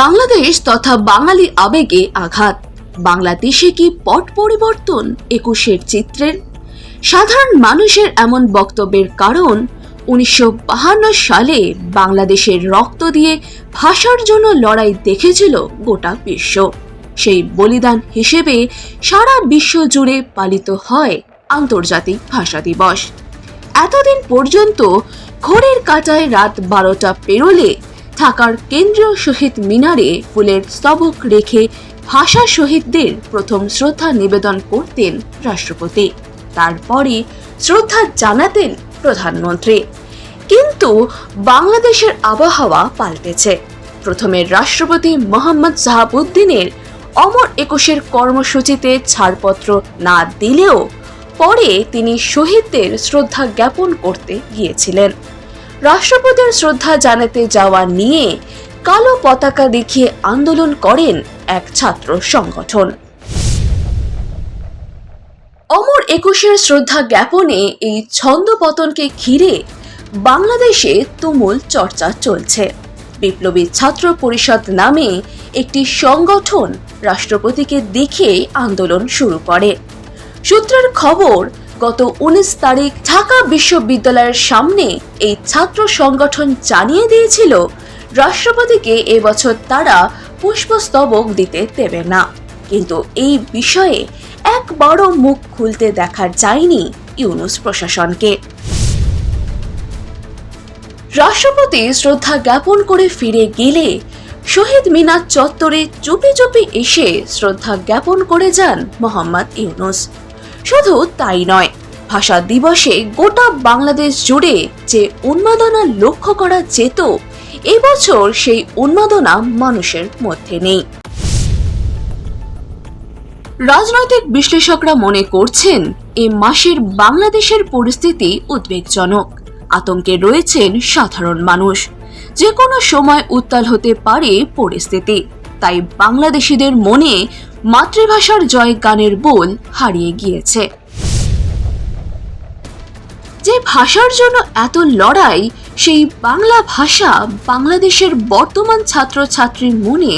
বাংলাদেশ তথা বাঙালি আবেগে আঘাত। বাংলাদেশে কি পট পরিবর্তন একুশের চিত্রের? সাধারণ মানুষের এমন বক্তব্যের কারণ উনিশশো সালে বাংলাদেশের রক্ত দিয়ে ভাষার জন্য লড়াই দেখেছিল গোটা বিশ্ব। সেই বলিদান হিসেবে সারা বিশ্ব জুড়ে পালিত হয় আন্তর্জাতিক ভাষা দিবস। এতদিন পর্যন্ত ঘোরের কাটায় রাত বারোটা পেরোলে ঢাকার কেন্দ্রীয় শহীদ মিনারে ফুলের স্তবক রেখে ভাষা শহীদদের প্রথম শ্রদ্ধা নিবেদন করতেন রাষ্ট্রপতি। তারপরে শ্রদ্ধা জানাতেন প্রধানমন্ত্রী। কিন্তু বাংলাদেশের আবহাওয়া পাল্টেছে। প্রথমে রাষ্ট্রপতি মোহাম্মদ সাহাবুদ্দিনের অমর একুশের কর্মসূচিতে ছাড়পত্র না দিলেও পরে তিনি শহীদদের শ্রদ্ধা জ্ঞাপন করতে গিয়েছিলেন। রাষ্ট্রপতির শ্রদ্ধা জানাতে যাওয়া নিয়ে কালো পতাকা দেখিয়ে আন্দোলন করেন এক ছাত্র সংগঠন। অমর একুশের শ্রদ্ধা জ্ঞাপনে এই ছন্দপতনকে ঘিরে বাংলাদেশে তুমুল চর্চা চলছে। বিপ্লবী ছাত্র পরিষদ নামে একটি সংগঠন রাষ্ট্রপতিকে দেখে আন্দোলন শুরু করে। সূত্রের খবর গত উনিশ তারিখ ঢাকা বিশ্ববিদ্যালয়ের সামনে এই ছাত্র সংগঠন জানিয়ে দিয়েছিল, রাষ্ট্রপতিকে এবছর তারা পুষ্পস্তবক দিতে দেবে না। কিন্তু এই বিষয়ে একবারও মুখ খুলতে দেখা যায়নি ইউনুস প্রশাসনকে। রাষ্ট্রপতি শ্রদ্ধা জ্ঞাপন করে ফিরে গেলে শহীদ মিনার চত্বরে চুপি চুপি এসে শ্রদ্ধা জ্ঞাপন করে যান মোহাম্মদ ইউনুস। শুধু তাই নয়, ভাষা দিবসে গোটা বাংলাদেশ জুড়ে যে উন্মাদনা লক্ষ্য করা যেত এবছর সেই উন্মাদনা মানুষের মধ্যে নেই। রাজনৈতিক বিশ্লেষকরা মনে করছেন, এ মাসের বাংলাদেশের পরিস্থিতি উদ্বেগজনক। আতঙ্কে রয়েছেন সাধারণ মানুষ। যে কোনো সময় উত্তাল হতে পারে পরিস্থিতি। তাই বাংলাদেশিদের মনে মাতৃভাষার জয় গানের বোল হারিয়ে গিয়েছে। যে ভাষার জন্য এত লড়াই, সেই বাংলা ভাষা বাংলাদেশের বর্তমান ছাত্রছাত্রীর মনে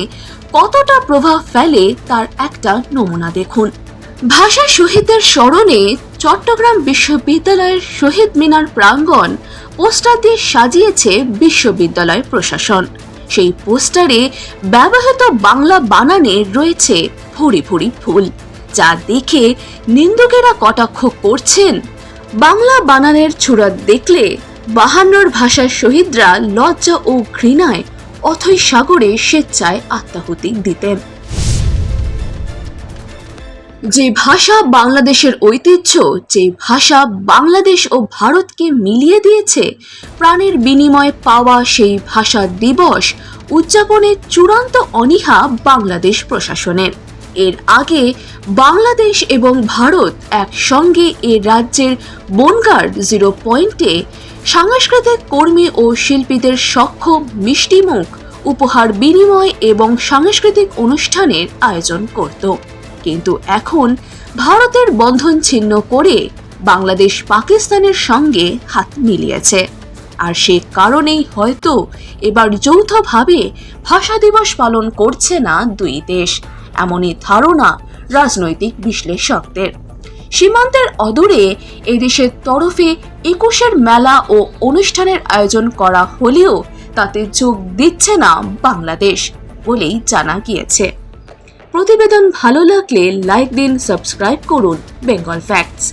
কতটা প্রভাব ফেলে তার একটা নমুনা দেখুন। ভাষা শহীদদের স্মরণে চট্টগ্রাম বিশ্ববিদ্যালয়ের শহীদ মিনার প্রাঙ্গণ পোস্টার দিয়ে সাজিয়েছে বিশ্ববিদ্যালয় প্রশাসন। সেই পোস্টারে ব্যবহৃত বাংলা বানানে রয়েছে ভুরি ভুরি ফুল, যা দেখে নিন্দুকেরা কটাক্ষ করছেন। বাংলা বানানের ছুরা দেখলে বাহান্নর ভাষার শহীদরা লজ্জা ও ঘৃণায় অথৈ সাগরে স্বেচ্ছায় আত্মাহুতি দিতেন। যে ভাষা বাংলাদেশের ঐতিহ্য, যে ভাষা বাংলাদেশ ও ভারতকে মিলিয়ে দিয়েছে, প্রাণের বিনিময়ে পাওয়া সেই ভাষা দিবস উদযাপনে চূড়ান্ত অনীহা বাংলাদেশ প্রশাসনের। এর আগে বাংলাদেশ এবং ভারত একসঙ্গে এ রাজ্যের বনগার্ড জিরো পয়েন্টে সাংস্কৃতিক কর্মী ও শিল্পীদের সক্ষম মিষ্টিমুখ, উপহার বিনিময় এবং সাংস্কৃতিক অনুষ্ঠানের আয়োজন করত। কিন্তু এখন ভারতের বন্ধন ছিন্ন করে বাংলাদেশ পাকিস্তানের সঙ্গে হাত মিলিয়েছে। আর সে কারণেই হয়তো এবার যৌথভাবে ভাষা দিবস পালন করছে না দুই দেশ, এমনই ধারণা রাজনৈতিক বিশ্লেষকদের। সীমান্তের অদূরে এদেশের তরফে একুশের মেলা ও অনুষ্ঠানের আয়োজন করা হলেও তাতে যোগ দিচ্ছে না বাংলাদেশ বলেই জানা গিয়েছে। প্রতিবেদন ভালো লাগলে লাইক দিন সাবস্ক্রাইব করুন বেঙ্গল ফ্যাক্টস